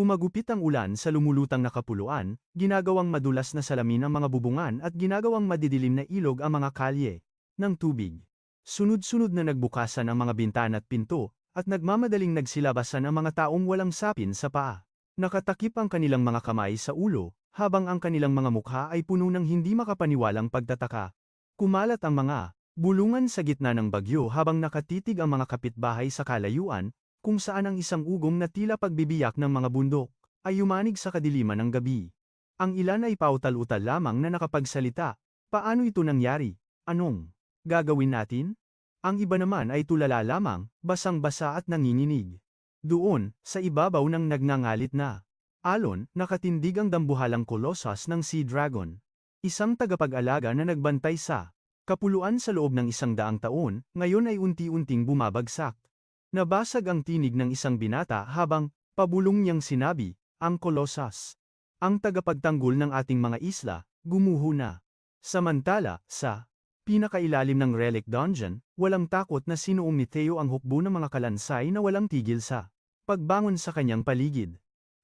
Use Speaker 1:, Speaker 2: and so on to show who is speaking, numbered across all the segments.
Speaker 1: Humagupit ang ulan sa lumulutang na kapuluan, ginagawang madulas na salamin ang mga bubungan at ginagawang madidilim na ilog ang mga kalye ng tubig. Sunod-sunod na nagbukasan ang mga bintana at pinto, at nagmamadaling nagsilabasan ang mga taong walang sapin sa paa. Nakatakip ang kanilang mga kamay sa ulo, habang ang kanilang mga mukha ay puno ng hindi makapaniwalang pagtataka. Kumalat ang mga bulungan sa gitna ng bagyo habang nakatitig ang mga kapitbahay sa kalayuan, kung saan ang isang ugong na tila pagbibiyak ng mga bundok, ay yumanig sa kadiliman ng gabi. Ang ilan ay pautal-utal lamang na nakapagsalita. Paano ito nangyari? Anong gagawin natin? Ang iba naman ay tulala lamang, basang-basa at nanginginig. Doon, sa ibabaw ng nagngangalit na alon, nakatindig ang dambuhalang kolosas ng Sea Dragon. Isang tagapag-alaga na nagbantay sa kapuluan sa loob ng isang daang taon, ngayon ay unti-unting bumabagsak. Nabasag ang tinig ng isang binata habang, pabulong niyang sinabi, ang kolosas. Ang tagapagtanggol ng ating mga isla, gumuho na. Samantala, sa pinakailalim ng relic dungeon, walang takot na sinuong ni Theo ang hukbo ng mga kalansay na walang tigil sa pagbangon sa kanyang paligid.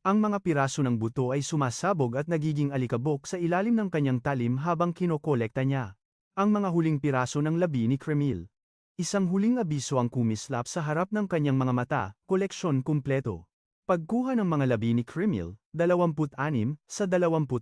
Speaker 1: Ang mga piraso ng buto ay sumasabog at nagiging alikabok sa ilalim ng kanyang talim habang kinokolekta niya. Ang mga huling piraso ng labi ni Kremil. Isang huling abiso ang kumislap sa harap ng kanyang mga mata, koleksyon kumpleto. Pagkuha ng mga labi ni Kremil, 26 sa 26.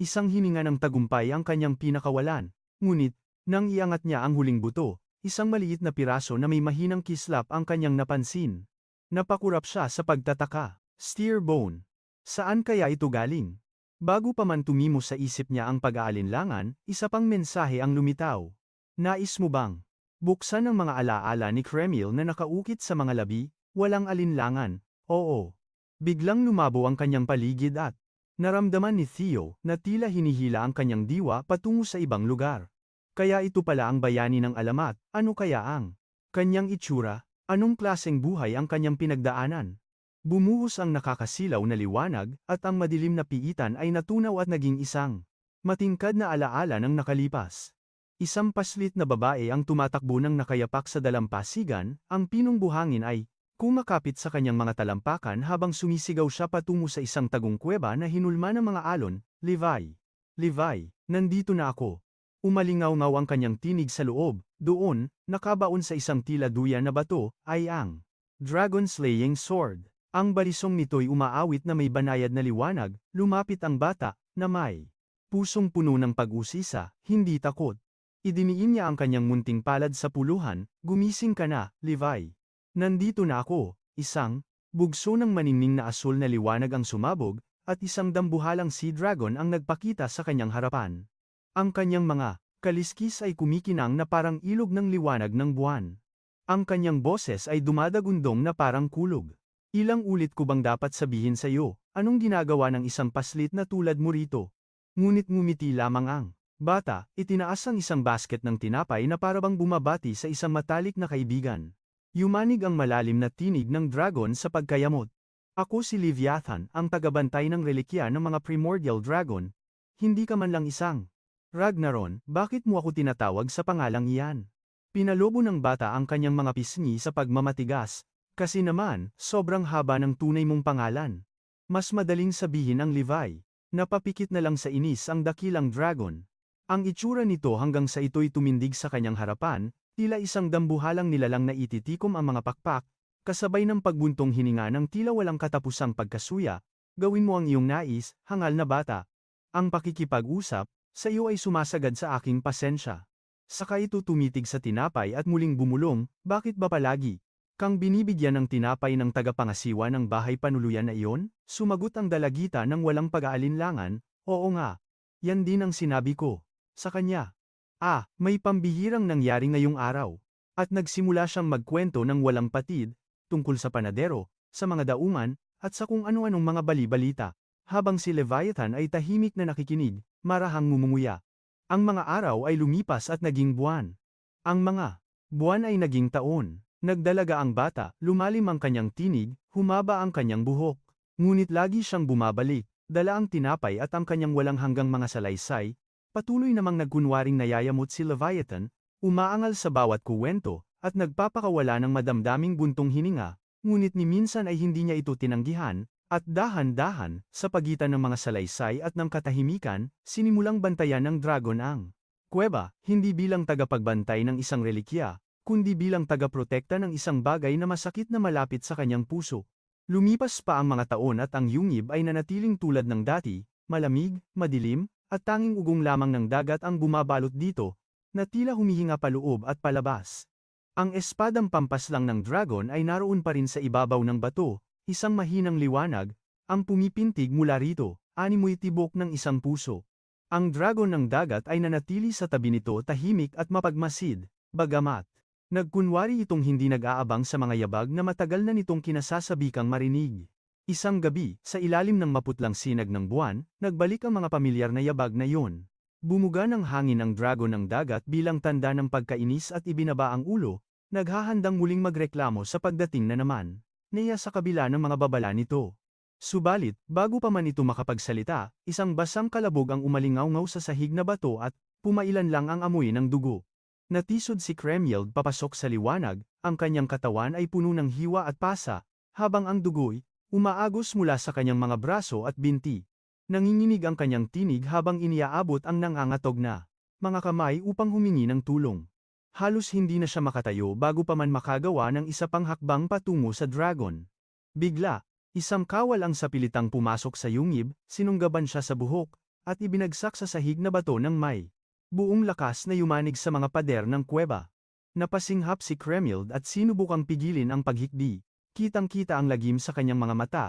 Speaker 1: Isang hininga ng tagumpay ang kanyang pinakawalan, ngunit, nang iangat niya ang huling buto, isang maliit na piraso na may mahinang kislap ang kanyang napansin. Napakurap siya sa pagtataka. Steer bone. Saan kaya ito galing? Bago pa man tumimo sa isip niya ang pag-aalinlangan, isa pang mensahe ang lumitaw. Nais mo bang Buksan ang mga alaala ni Kremil na nakaukit sa mga labi, walang alinlangan, oo. Biglang lumabo ang kanyang paligid at naramdaman ni Theo na tila hinihila ang kanyang diwa patungo sa ibang lugar. Kaya ito pala ang bayani ng alamat, ano kaya ang kanyang itsura, anong klaseng buhay ang kanyang pinagdaanan. Bumuhos ang nakakasilaw na liwanag at ang madilim na piitan ay natunaw at naging isang matingkad na alaala ng nakalipas. Isang paslit na babae ang tumatakbo ng nakayapak sa dalampasigan, ang pinong buhangin ay kumakapit sa kanyang mga talampakan habang sumisigaw siya patungo sa isang tagong kuweba na hinulma ng mga alon, Levi. Levi, nandito na ako. Umalingaw-ngaw ang kanyang tinig sa loob, doon, nakabaon sa isang tila duya na bato, ay ang Dragon Slaying Sword. Ang barisong nito'y umaawit na may banayad na liwanag, lumapit ang bata, na may pusong puno ng pag-usisa, hindi takot. Idiniin niya ang kanyang munting palad sa puluhan, gumising ka na, Levi. Nandito na ako, isang, bugso ng maningning na asul na liwanag ang sumabog, at isang dambuhalang sea dragon ang nagpakita sa kanyang harapan. Ang kanyang mga kaliskis ay kumikinang na parang ilog ng liwanag ng buwan. Ang kanyang boses ay dumadagundong na parang kulog. Ilang ulit ko bang dapat sabihin sa iyo, anong ginagawa ng isang paslit na tulad mo rito? Ngunit ngumiti lamang ang Bata, itinaas ang isang basket ng tinapay na parabang bumabati sa isang matalik na kaibigan. Yumanig ang malalim na tinig ng dragon sa pagkayamot. Ako si Leviathan, ang tagabantay ng relikya ng mga primordial dragon. Hindi ka man lang isang. Ragnaron, bakit mo ako tinatawag sa pangalang iyan? Pinalobo ng bata ang kanyang mga pisngi sa pagmamatigas, kasi naman, sobrang haba ng tunay mong pangalan. Mas madaling sabihin ang Levi. Napapikit na lang sa inis ang dakilang dragon. Ang itsura nito hanggang sa ito'y tumindig sa kanyang harapan, tila isang dambuhalang nilalang na ititikom ang mga pakpak, kasabay ng pagbuntong hininga ng tila walang katapusang pagkasuya, gawin mo ang iyong nais, hangal na bata. Ang pakikipag-usap, sa iyo ay sumasagad sa aking pasensya. Saka ito tumitig sa tinapay at muling bumulong, bakit ba palagi? Kang binibigyan ng tinapay ng tagapangasiwa ng bahay panuluyan na iyon? Sumagot ang dalagita ng walang pag-aalinlangan, oo nga. Yan din ang sinabi ko sa kanya. Ah, may pambihirang nangyari ngayong araw. At nagsimula siyang magkwento ng walang patid, tungkol sa panadero, sa mga daungan, at sa kung ano-anong mga bali-balita. Habang si Leviathan ay tahimik na nakikinig, marahang ngumunguya. Ang mga araw ay lumipas at naging buwan. Ang mga buwan ay naging taon. Nagdalaga ang bata, lumalim ang kanyang tinig, humaba ang kanyang buhok. Ngunit lagi siyang bumabalik, dala ang tinapay at ang kanyang walang hanggang mga salaysay, Patuloy namang nagkunwaring nayayamot si Leviathan, umaangal sa bawat kuwento, at nagpapakawala ng madamdaming buntong hininga, ngunit ni minsan ay hindi niya ito tinanggihan, At dahan-dahan, sa pagitan ng mga salaysay at ng katahimikan, sinimulang bantayan ng dragon ang kuweba, hindi bilang tagapagbantay ng isang relikya, kundi bilang tagaprotekta ng isang bagay na masakit na malapit sa kanyang puso. Lumipas pa ang mga taon at ang yungib ay nanatiling tulad ng dati, malamig, madilim, at tanging ugong lamang ng dagat ang bumabalot dito, na tila humihinga paloob at palabas. Ang espadang pampas lang ng dragon ay naroon pa rin sa ibabaw ng bato, isang mahinang liwanag, ang pumipintig mula rito, animoy tibok ng isang puso. Ang dragon ng dagat ay nanatili sa tabi nito tahimik at mapagmasid, bagamat, nagkunwari itong hindi nag-aabang sa mga yabag na matagal na nitong kinasasabikang marinig. Isang gabi, sa ilalim ng maputlang sinag ng buwan, nagbalik ang mga pamilyar na yabag na yon. Bumuga ng hangin ang dragon ng dagat bilang tanda ng pagkainis at ibinaba ang ulo, naghahandang muling magreklamo sa pagdating na naman niya sa kabila ng mga babala nito. Subalit, bago pa man ito makapagsalita, isang basang kalabog ang umalingaw-ngaw sa sahig na bato at pumailan lang ang amoy ng dugo. Natisod si Kremyild papasok sa liwanag, ang kanyang katawan ay puno ng hiwa at pasa, habang ang dugo'y umaagos mula sa kanyang mga braso at binti. Nanginginig ang kanyang tinig habang iniaabot ang nangangatog na mga kamay upang humingi ng tulong. Halos hindi na siya makatayo bago pa man makagawa ng isa pang hakbang patungo sa dragon. Bigla, isang kawal ang sapilitang pumasok sa yungib, sinunggaban siya sa buhok, at ibinagsak sa sahig na bato ng may buong lakas na yumanig sa mga pader ng kuweba. Napasinghap si Kremyild at sinubukang pigilin ang paghikbi. Kitang-kita ang lagim sa kanyang mga mata.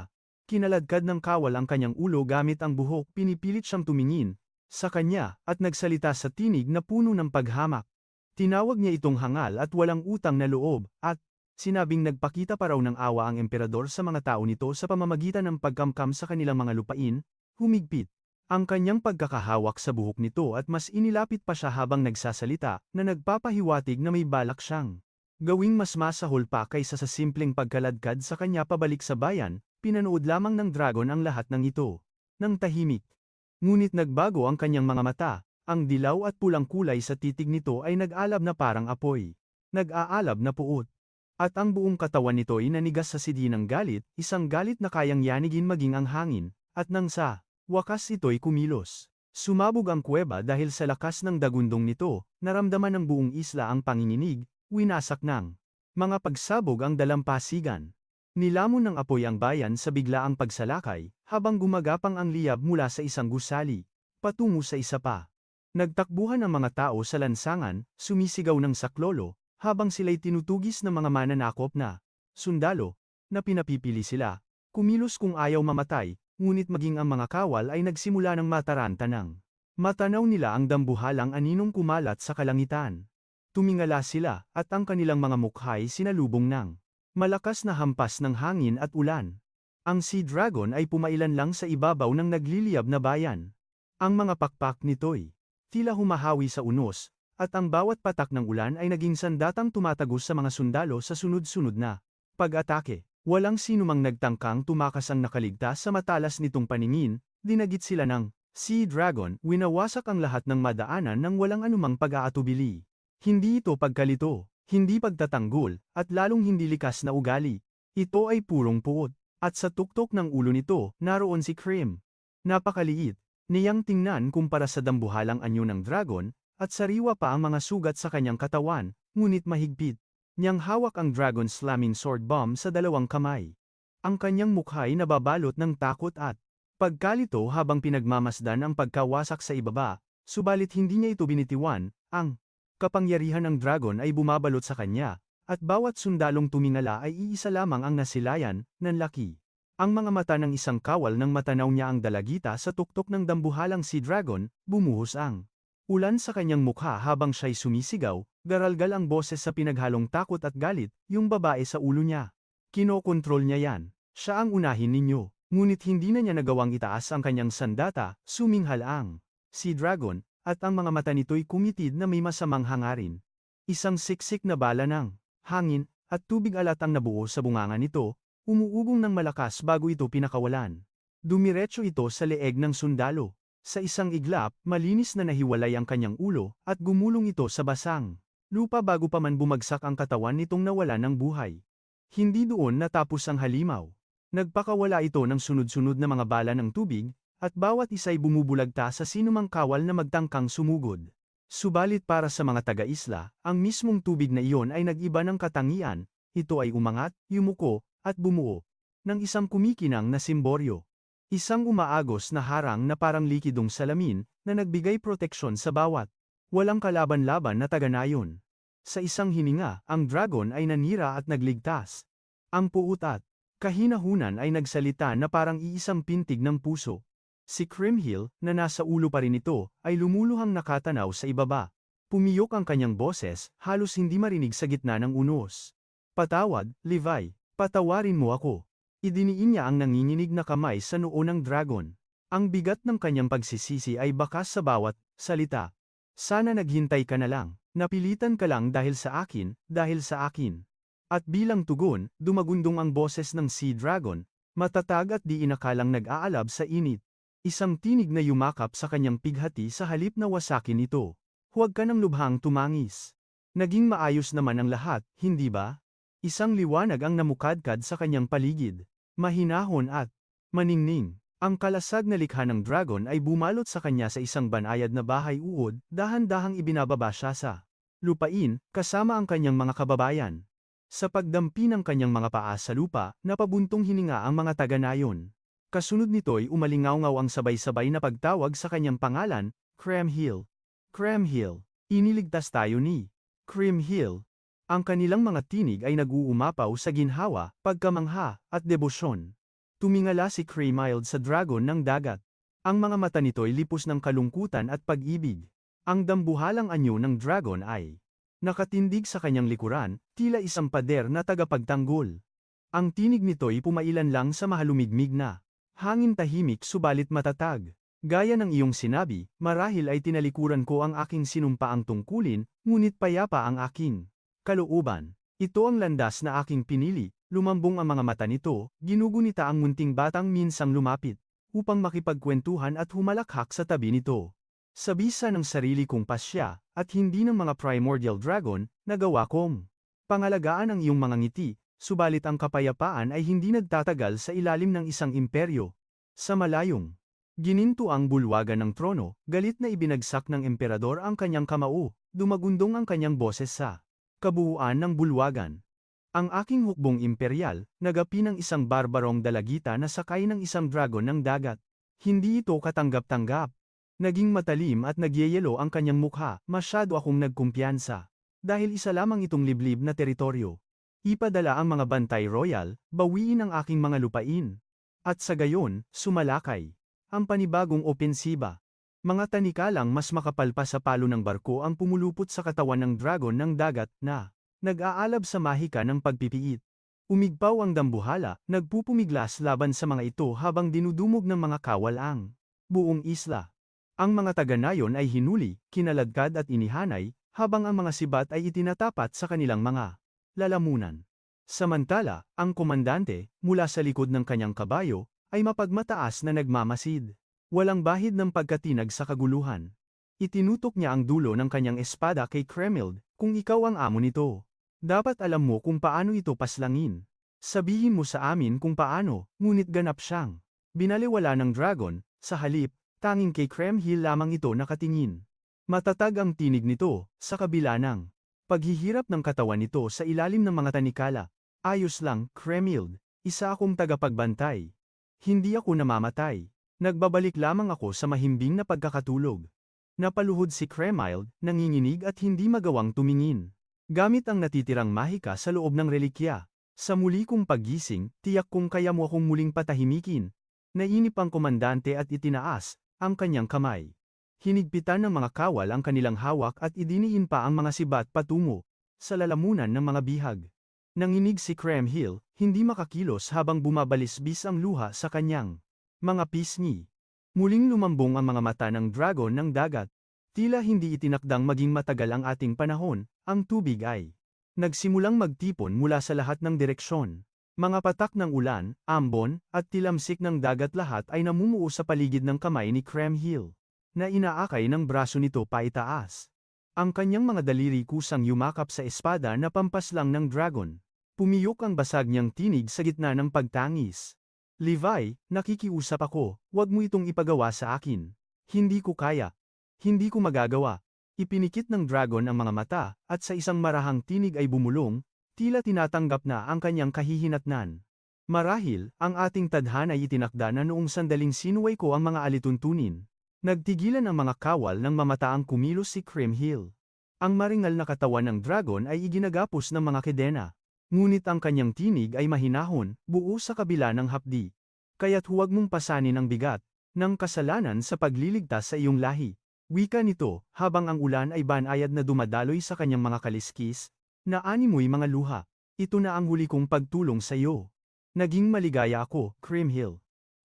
Speaker 1: Kinaladkad ng kawal ang kanyang ulo gamit ang buhok pinipilit siyang tumingin sa kanya at nagsalita sa tinig na puno ng paghamak. Tinawag niya itong hangal at walang utang na loob, at sinabing nagpakita pa raw ng awa ang emperador sa mga tao nito sa pamamagitan ng pagkamkam sa kanilang mga lupain, humigpit. Ang kanyang pagkakahawak sa buhok nito at mas inilapit pa siya habang nagsasalita, na nagpapahiwatig na may balak siyang gawing mas masahol pa kaysa sa simpleng pagkaladkad sa kanya pabalik sa bayan, pinanood lamang ng dragon ang lahat ng ito. Nang tahimik. Ngunit nagbago ang kanyang mga mata, ang dilaw at pulang kulay sa titig nito ay nag-alab na parang apoy. Nag-aalab na puot. At ang buong katawan nito ay nanigas sa sidi ng galit, isang galit na kayang yanigin maging ang hangin, at nang sa wakas ito'y kumilos. Sumabog ang kuweba dahil sa lakas ng dagundong nito, naramdaman ng buong isla ang panginginig, winasak ng mga pagsabog ang dalampasigan. Nilamon ng apoy ang bayan sa biglaang pagsalakay, habang gumagapang ang liyab mula sa isang gusali, patungo sa isa pa. Nagtakbuhan ang mga tao sa lansangan, sumisigaw ng saklolo, habang sila'y tinutugis ng mga mananakop na sundalo, na pinapipili sila. Kumilos kung ayaw mamatay, ngunit maging ang mga kawal ay nagsimula ng mataranta ng matanaw nila ang dambuhalang aninong kumalat sa kalangitan. Tumingala sila, at ang kanilang mga mukhay sinalubong ng malakas na hampas ng hangin at ulan. Ang Sea Dragon ay pumailan lang sa ibabaw ng nagliliyab na bayan. Ang mga pakpak nito'y tila humahawi sa unos, at ang bawat patak ng ulan ay naging sandatang tumatagos sa mga sundalo sa sunod-sunod na pag-atake. Walang sinumang nagtangkang tumakas ang nakaligtas sa matalas nitong paningin, dinagit sila ng Sea Dragon, winawasak ang lahat ng madaanan ng walang anumang pag-aatubili. Hindi ito pagkalito, hindi pagtatanggol, at lalong hindi likas na ugali. Ito ay purong puot, at sa tuktok ng ulo nito, naroon si Krim. Napakaliit, Niyang tingnan kumpara sa dambuhalang anyo ng dragon, at sariwa pa ang mga sugat sa kanyang katawan, ngunit mahigpit. Niyang hawak ang dragon slamming sword bomb sa dalawang kamay. Ang kanyang mukha'y nababalot ng takot at pagkalito habang pinagmamasdan ang pagkawasak sa ibaba, subalit hindi niya ito binitiwan, ang kapangyarihan ng dragon ay bumabalot sa kanya, at bawat sundalong tumingala ay iisa lamang ang nasilayan, ng laki. Ang mga mata ng isang kawal ng matanaw niya ang dalagita sa tuktok ng dambuhalang si Dragon, bumuhos ang ulan sa kanyang mukha habang siya'y sumisigaw, garalgal ang boses sa pinaghalong takot at galit, yung babae sa ulo niya. Kinokontrol niya yan. Siya ang unahin ninyo. Ngunit hindi na niya nagawang itaas ang kanyang sandata, suminghal ang si Dragon, at ang mga mata nito'y kumitid na may masamang hangarin. Isang siksik na bala ng hangin, at tubig alat ang nabuo sa bunganga nito, Umuugong ng malakas bago ito pinakawalan. Dumiretso ito sa leeg ng sundalo. Sa isang iglap, malinis na nahiwalay ang kanyang ulo, at gumulong ito sa basang lupa bago pa man bumagsak ang katawan nitong nawala ng buhay. Hindi doon natapos ang halimaw. Nagpakawala ito ng sunod-sunod na mga bala ng tubig, at bawat isa'y bumubulagta sa sinumang kawal na magtangkang sumugod. Subalit para sa mga taga-isla, ang mismong tubig na iyon ay nag-iba ng katangian, ito ay umangat, yumuko, at bumuo, ng isang kumikinang na simboryo. Isang umaagos na harang na parang likidong salamin, na nagbigay proteksyon sa bawat. Walang kalaban-laban na taga-nayon. Sa isang hininga, ang dragon ay nanira at nagligtas. Ang puot at kahinahunan ay nagsalita na parang iisang pintig ng puso. Si Crimhill, na nasa ulo pa rin ito, ay lumuluhang nakatanaw sa ibaba. Pumiyok ang kanyang boses, halos hindi marinig sa gitna ng unos. Patawad, Levi, patawarin mo ako. Idiniin niya ang nanginginig na kamay sa noo ng dragon. Ang bigat ng kanyang pagsisisi ay bakas sa bawat salita. Sana naghintay ka na lang, napilitan ka lang dahil sa akin, dahil sa akin. At bilang tugon, dumagundong ang boses ng Sea Dragon, matatag at di inakalang nag-aalab sa init. Isang tinig na yumakap sa kanyang pighati sa halip na wasakin ito. Huwag ka ng lubhang tumangis. Naging maayos naman ang lahat, hindi ba? Isang liwanag ang namukadkad sa kanyang paligid. Mahinahon at maningning. Ang kalasag na likha ng dragon ay bumalot sa kanya sa isang banayad na bahay uod, dahan-dahang ibinababa siya sa lupain, kasama ang kanyang mga kababayan. Sa pagdampi ng kanyang mga paa sa lupa, napabuntong hininga ang mga taga-nayon. Kasunod nito'y umalingaw-ngaw ang sabay-sabay na pagtawag sa kanyang pangalan, Cram Hill. Cram Hill, iniligtas tayo ni Crim Hill. Ang kanilang mga tinig ay nag-uumapaw sa ginhawa, pagkamangha, at debosyon. Tumingala si Cremild sa dragon ng dagat. Ang mga mata nito'y lipos ng kalungkutan at pag-ibig. Ang dambuhalang anyo ng dragon ay nakatindig sa kanyang likuran, tila isang pader na tagapagtanggol. Ang tinig nito'y pumailan lang sa mahalumigmig na Hangin tahimik subalit matatag. Gaya ng iyong sinabi, marahil ay tinalikuran ko ang aking sinumpaang tungkulin, ngunit payapa ang aking kalooban. Ito ang landas na aking pinili, lumambong ang mga mata nito, ginugunita ang munting batang minsang lumapit, upang makipagkwentuhan at humalakhak sa tabi nito. Sa bisa ng sarili kong pasya, at hindi ng mga primordial dragon, nagawa kong pangalagaan ang iyong mga ngiti, subalit ang kapayapaan ay hindi nagtatagal sa ilalim ng isang imperyo. Sa malayong, gininto ang bulwagan ng trono, galit na ibinagsak ng emperador ang kanyang kamao, dumagundong ang kanyang boses sa kabuuan ng bulwagan. Ang aking hukbong imperial, nagapi ng isang barbarong dalagita na sakay ng isang dragon ng dagat. Hindi ito katanggap-tanggap. Naging matalim at nagyeyelo ang kanyang mukha, masyado akong nagkumpiyansa. Dahil isa lamang itong liblib na teritoryo. Ipadala ang mga bantay royal, bawiin ang aking mga lupain. At sa gayon, sumalakay. Ang panibagong opensiba. Mga tanikalang mas makapal pa sa palo ng barko ang pumulupot sa katawan ng dragon ng dagat na nag-aalab sa mahika ng pagpipiit. Umigpaw ang dambuhala, nagpupumiglas laban sa mga ito habang dinudumog ng mga kawal ang buong isla. Ang mga taga-nayon ay hinuli, kinaladkad at inihanay, habang ang mga sibat ay itinatapat sa kanilang mga lalamunan. Samantala, ang komandante, mula sa likod ng kanyang kabayo, ay mapagmataas na nagmamasid. Walang bahid ng pagkatinag sa kaguluhan. Itinutok niya ang dulo ng kanyang espada kay Kremild, kung ikaw ang amo nito. Dapat alam mo kung paano ito paslangin. Sabihin mo sa amin kung paano, ngunit ganap siyang. Binaliwala ng dragon, sa halip, tanging kay Kremhill lamang ito nakatingin. Matatag ang tinig nito, sa kabila ng Paghihirap ng katawan nito sa ilalim ng mga tanikala. Ayos lang, Kremild. Isa akong tagapagbantay. Hindi ako namamatay. Nagbabalik lamang ako sa mahimbing na pagkakatulog. Napaluhod si Kremild, nanginginig at hindi magawang tumingin. Gamit ang natitirang mahika sa loob ng relikya. Sa muli kong paggising, tiyak kong kaya mo akong muling patahimikin. Nainip ang komandante at itinaas, ang kanyang kamay. Hinigpitan ng mga kawal ang kanilang hawak at idiniin pa ang mga sibat patungo sa lalamunan ng mga bihag. Nanginig si Hill, hindi makakilos habang bumabalisbis ang luha sa kanyang mga pisngi. Muling lumambong ang mga mata ng dragon ng dagat. Tila hindi itinakdang maging matagal ang ating panahon, ang tubig ay nagsimulang magtipon mula sa lahat ng direksyon. Mga patak ng ulan, ambon, at tilamsik ng dagat lahat ay namumuo sa paligid ng kamay ni Hill na inaakay ng braso nito paitaas. Ang kanyang mga daliri kusang yumakap sa espada na pampaslang ng dragon. Pumiyok ang basag niyang tinig sa gitna ng pagtangis. Levi, nakikiusap ako, wag mo itong ipagawa sa akin. Hindi ko kaya. Hindi ko magagawa. Ipinikit ng dragon ang mga mata, at sa isang marahang tinig ay bumulong, tila tinatanggap na ang kanyang kahihinatnan. Marahil, ang ating tadhana ay itinakda na noong sandaling sinuway ko ang mga alituntunin. Nagtigilan ang mga kawal ng mamataang kumilos si Krim Hill. Ang maringal na katawan ng dragon ay iginagapos ng mga kedena. Ngunit ang kanyang tinig ay mahinahon, buo sa kabila ng hapdi. Kaya't huwag mong pasanin ang bigat ng kasalanan sa pagliligtas sa iyong lahi. Wika nito, habang ang ulan ay banayad na dumadaloy sa kanyang mga kaliskis, na animoy mga luha. Ito na ang huli kong pagtulong sa iyo. Naging maligaya ako, Krim Hill.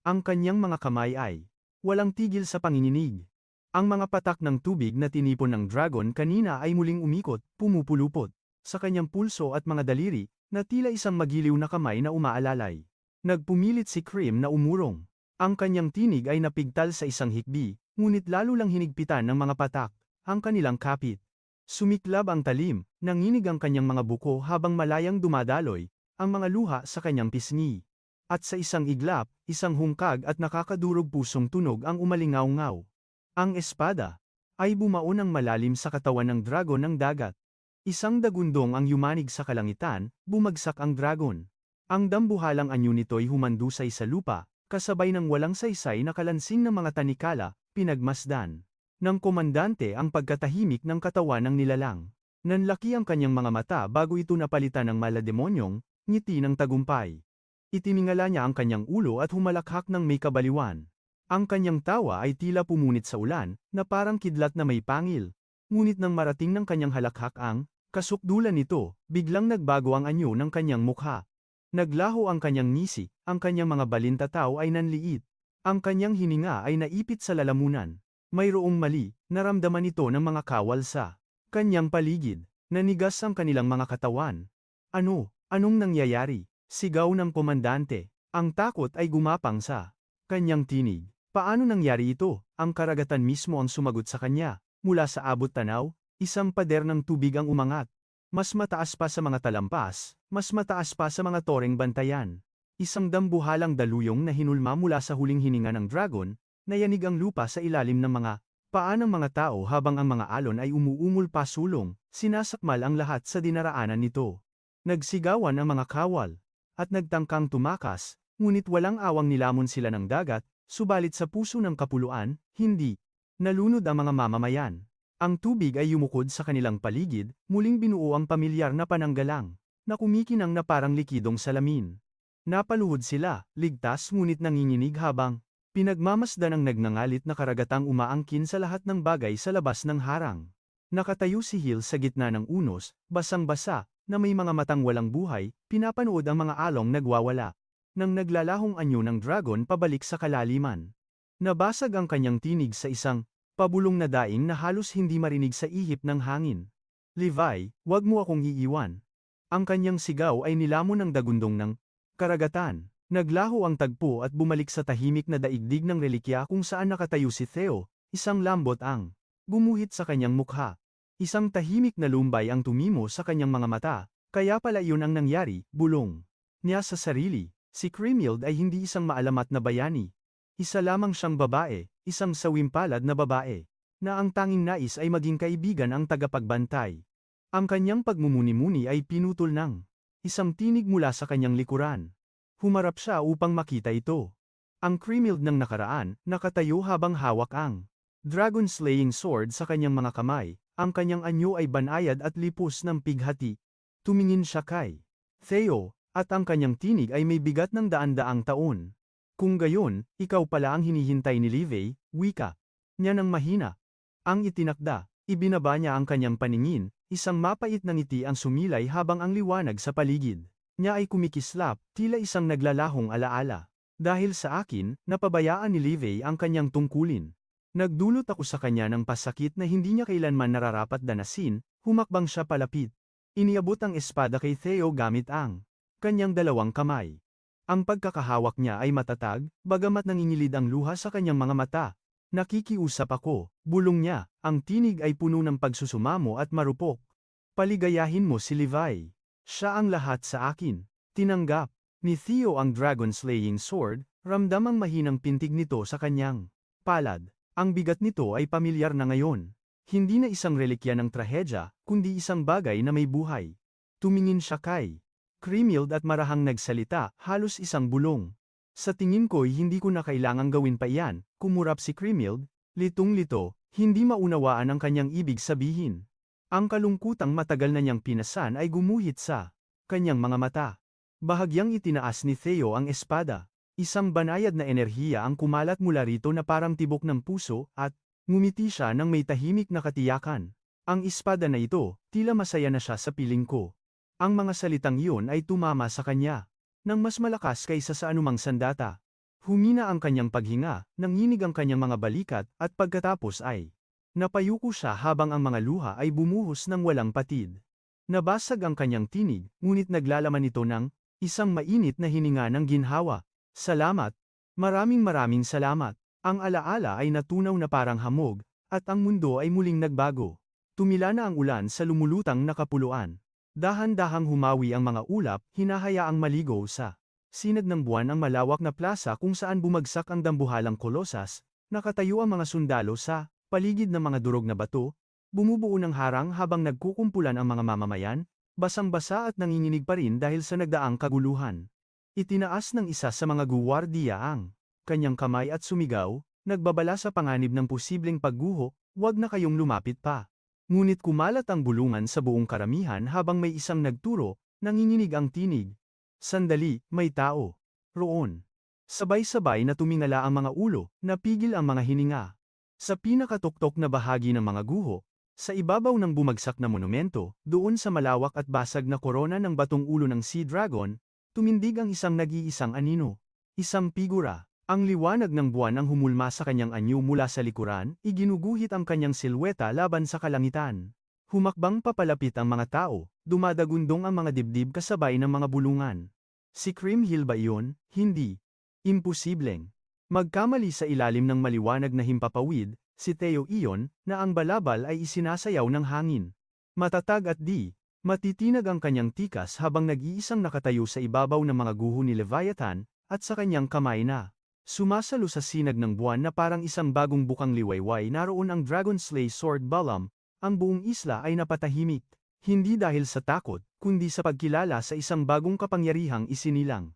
Speaker 1: Ang kanyang mga kamay ay walang tigil sa panginginig. Ang mga patak ng tubig na tinipon ng dragon kanina ay muling umikot, pumupulupot, sa kanyang pulso at mga daliri, na tila isang magiliw na kamay na umaalalay. Nagpumilit si Krim na umurong. Ang kanyang tinig ay napigtal sa isang hikbi, ngunit lalo lang hinigpitan ng mga patak, ang kanilang kapit. Sumiklab ang talim, nanginig ang kanyang mga buko habang malayang dumadaloy, ang mga luha sa kanyang pisngi. At sa isang iglap, isang hungkag at nakakadurog pusong tunog ang umalingaw-ngaw. Ang espada ay bumao ng malalim sa katawan ng dragon ng dagat. Isang dagundong ang yumanig sa kalangitan, bumagsak ang dragon. Ang dambuhalang anyo nito'y humandusay sa lupa, kasabay ng walang saysay na kalansing ng mga tanikala, pinagmasdan. Ng komandante ang pagkatahimik ng katawan ng nilalang. Nanlaki ang kanyang mga mata bago ito napalitan ng malademonyong, ngiti ng tagumpay. Itiningala niya ang kanyang ulo at humalakhak ng may kabaliwan. Ang kanyang tawa ay tila pumunit sa ulan, na parang kidlat na may pangil. Ngunit nang marating ng kanyang halakhak ang, kasukdulan nito, biglang nagbago ang anyo ng kanyang mukha. Naglaho ang kanyang ngisi, ang kanyang mga balintataw ay nanliit. Ang kanyang hininga ay naipit sa lalamunan. Mayroong mali, naramdaman ito ng mga kawal sa kanyang paligid. Nanigas ang kanilang mga katawan. Ano, anong nangyayari? Sigaw ng komandante. Ang takot ay gumapang sa kanyang tinig. Paano nangyari ito? Ang karagatan mismo ang sumagot sa kanya. Mula sa abot tanaw, isang pader ng tubig ang umangat. Mas mataas pa sa mga talampas, mas mataas pa sa mga toreng bantayan. Isang dambuhalang daluyong na hinulma mula sa huling hininga ng dragon, nayanig ang lupa sa ilalim ng mga paa ng mga tao habang ang mga alon ay umuumol pa sulong, sinasakmal ang lahat sa dinaraanan nito. Nagsigawan ang mga kawal, at nagtangkang tumakas, ngunit walang awang nilamon sila ng dagat, subalit sa puso ng kapuluan, hindi. Nalunod ang mga mamamayan. Ang tubig ay yumukod sa kanilang paligid, muling binuo ang pamilyar na pananggalang, na kumikinang na parang likidong salamin. Napaluhod sila, ligtas ngunit nanginginig habang pinagmamasdan ang nagnangalit na karagatang umaangkin sa lahat ng bagay sa labas ng harang. Nakatayo si Hill sa gitna ng unos, basang-basa, na may mga matang walang buhay, pinapanood ang mga along nagwawala. Nang naglalahong anyo ng dragon pabalik sa kalaliman. Nabasag ang kanyang tinig sa isang Pabulong na daing na halos hindi marinig sa ihip ng hangin. Levi, wag mo akong iiwan. Ang kanyang sigaw ay nilamon ng dagundong ng karagatan. Naglaho ang tagpo at bumalik sa tahimik na daigdig ng relikya kung saan nakatayo si Theo, isang lambot ang gumuhit sa kanyang mukha. Isang tahimik na lumbay ang tumimo sa kanyang mga mata, kaya pala iyon ang nangyari, bulong. Niya sa sarili, si Cremild ay hindi isang maalamat na bayani. Isa lamang siyang babae, isang sawimpalad na babae, na ang tanging nais ay maging kaibigan ang tagapagbantay. Ang kanyang pagmumuni-muni ay pinutol ng isang tinig mula sa kanyang likuran. Humarap siya upang makita ito. Ang Cremild ng nakaraan, nakatayo habang hawak ang dragon slaying sword sa kanyang mga kamay, ang kanyang anyo ay banayad at lipos ng pighati. Tumingin siya kay Theo, at ang kanyang tinig ay may bigat ng daan-daang taon. Kung gayon, ikaw pala ang hinihintay ni Livey, wika. Niya ng mahina. Ang itinakda, ibinaba niya ang kanyang paningin, isang mapait na ngiti ang sumilay habang ang liwanag sa paligid. Niya ay kumikislap, tila isang naglalahong alaala. Dahil sa akin, napabayaan ni Livey ang kanyang tungkulin. Nagdulot ako sa kanya ng pasakit na hindi niya kailanman nararapat danasin, humakbang siya palapit. Iniabot ang espada kay Theo gamit ang kanyang dalawang kamay. Ang pagkakahawak niya ay matatag, bagamat nangingilid ang luha sa kanyang mga mata. Nakikiusap ako, bulong niya, ang tinig ay puno ng pagsusumamo at marupok. Paligayahin mo si Levi. Siya ang lahat sa akin. Tinanggap. ni Theo ang dragon-slaying sword, ramdam ang mahinang pintig nito sa kanyang palad. Ang bigat nito ay pamilyar na ngayon. Hindi na isang relikya ng trahedya, kundi isang bagay na may buhay. Tumingin siya kay Creamild at marahang nagsalita, halos isang bulong. Sa tingin ko'y hindi ko na kailangang gawin pa iyan, kumurap si Creamild, litong-lito, hindi maunawaan ang kanyang ibig sabihin. Ang kalungkutang matagal na niyang pinasan ay gumuhit sa kanyang mga mata. Bahagyang itinaas ni Theo ang espada. Isang banayad na enerhiya ang kumalat mula rito na parang tibok ng puso at ngumiti siya ng may tahimik na katiyakan. Ang espada na ito, tila masaya na siya sa piling ko. Ang mga salitang iyon ay tumama sa kanya, nang mas malakas kaysa sa anumang sandata. Humina ang kanyang paghinga, nanginig ang kanyang mga balikat, at pagkatapos ay napayuko siya habang ang mga luha ay bumuhos ng walang patid. Nabasag ang kanyang tinig, ngunit naglalaman ito ng isang mainit na hininga ng ginhawa. Salamat. Maraming maraming salamat. Ang alaala ay natunaw na parang hamog, at ang mundo ay muling nagbago. Tumila na ang ulan sa lumulutang na kapuluan. Dahan-dahang humawi ang mga ulap, hinahayaang maligo sa sinag ng buwan ang malawak na plaza kung saan bumagsak ang dambuhalang kolosas, nakatayo ang mga sundalo sa paligid ng mga durog na bato, bumubuo ng harang habang nagkukumpulan ang mga mamamayan, basang-basa at nanginginig pa rin dahil sa nagdaang kaguluhan. Itinaas ng isa sa mga guwardiya ang kanyang kamay at sumigaw, nagbabala sa panganib ng posibleng pagguho, huwag na kayong lumapit pa. Ngunit kumalat ang bulungan sa buong karamihan habang may isang nagturo, nanginginig ang tinig. Sandali, may tao. Roon. Sabay-sabay na tumingala ang mga ulo, napigil ang mga hininga. Sa pinakatuktok na bahagi ng mga guho, sa ibabaw ng bumagsak na monumento, doon sa malawak at basag na korona ng batong ulo ng Sea Dragon, tumindig ang isang nag-iisang anino. Isang figura. Ang liwanag ng buwan ang humulma sa kanyang anyo mula sa likuran, iginuguhit ang kanyang silweta laban sa kalangitan. Humakbang papalapit ang mga tao, dumadagundong ang mga dibdib kasabay ng mga bulungan. Si Cream Hill ba iyon? Hindi. Imposibleng. Magkamali sa ilalim ng maliwanag na himpapawid, si Theo Ion, na ang balabal ay isinasayaw ng hangin. Matatag at di, matitinag ang kanyang tikas habang nag-iisang nakatayo sa ibabaw ng mga guho ni Leviathan, at sa kanyang kamay na. Sumasalo sa sinag ng buwan na parang isang bagong bukang liwayway naroon ang Dragon Slay Sword Balam, ang buong isla ay napatahimik. Hindi dahil sa takot, kundi sa pagkilala sa isang bagong kapangyarihang isinilang.